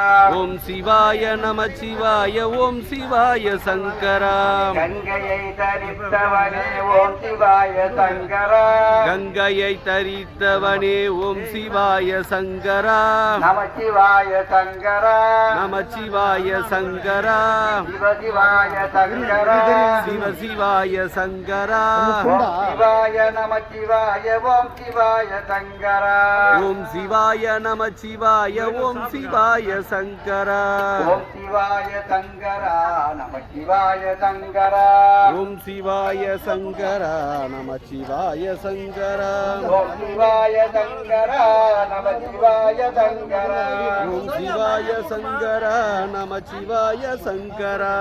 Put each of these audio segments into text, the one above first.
ஓம் சிவாய நம சிவாய ஓம் சிவாய சங்கரா. கங்கையை தரித்தவனே ஓம் சிவாய சங்கரா. கங்கையை தரித்தவனே ஓம் சிவாய சங்கரா. நமச்சிவாய சங்கரா. நம சிவாய சங்கரா. சிவசிவாய சங்கரா. சிவ சிவாய சங்கரா. சிவாய நமச்சிவாய ஓம் சிவாய சங்கரா. ஓம் சிவாய நம சிவாய ஓம் சிவாய சங்கரா. ஓம் சிவாய சங்கரா நமச்சிவாய சங்கரா. ஓம் சிவாய சங்கரா நம சிவாய சங்கரா. ஓம் சிவாய சங்கரா நமச்சிவாய சங்கரா. ஓம் சிவாய சங்கரா நம சிவாய சங்கரா.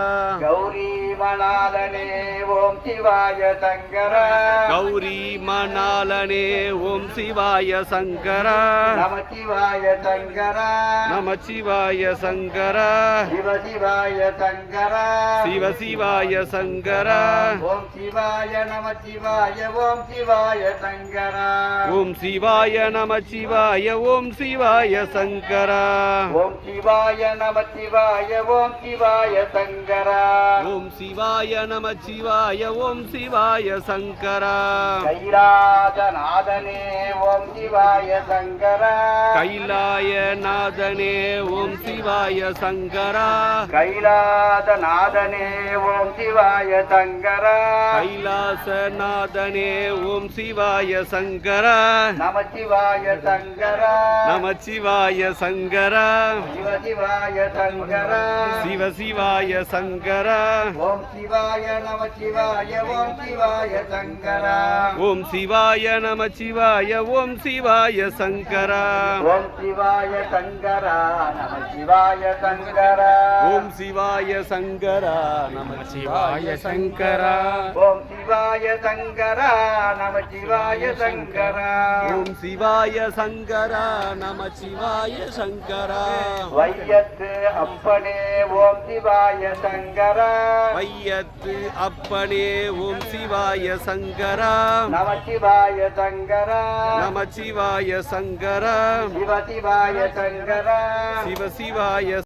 கௌரி மணாலனே ஓம் சிவாய சங்கரா. கௌரி மணாலனே ஓம் சிவாய சங்கரா. நமச்சிவாய சங்கரா. நம சிவாய சங்கரா. சிவசிவாய சங்கரா. சிவ சிவாய சங்கரா. ஓம் சிவாய நமச்சிவாய ஓம் சிவாய சங்கரா. ஓம் சிவாய நம சிவாய ஓம் சிவாய சங்கரா. ஓம் சிவாய நமச்சிவாய ஓம் சிவாய சங்கரா. ஓம் சிவாய நம சிவாய ஓம் சிவாய சங்கரா. கைலாசநாதனே ஓம் சிவாய சங்கரா. கைலாய நாதனே ஓம் சிவாய சங்கரா. கைலாசநாதனே ஓம் சிவாய சங்கரா. கைலாசநாதனே ஓம் சிவாய சங்கரா. நமச்சிவாய சங்கரா. நம சிவாய சங்கரா. சிவசிவாய சங்கரா சிவ சிவாய சங்கரா. ஓம் சிவாய நமச்சிவாய ஓம் சிவாய சங்கரா. ஓம் சிவாய நம சிவாய ஓம் சிவாய சங்கரா. ஓம் சிவாய சங்கரா நமச்சிவாய சங்கரா. ஓம் சிவாய சங்கரா நம சிவாய சங்கரா. ஓம் சிவாய சங்கரா நமச்சிவாய சங்கரா. ஓம் சிவாய சங்கரா நம சிவாய சங்கரா வையத்து அப்பனே ஓம் சிவாய சங்கரா. வையத்து அப்பனே ஓம் சிவாய சங்கரா. நமச்சிவாய சங்கரா. நம சிவாய சங்கரா. சிவசிவாய சங்கரா. சிவ சிவாய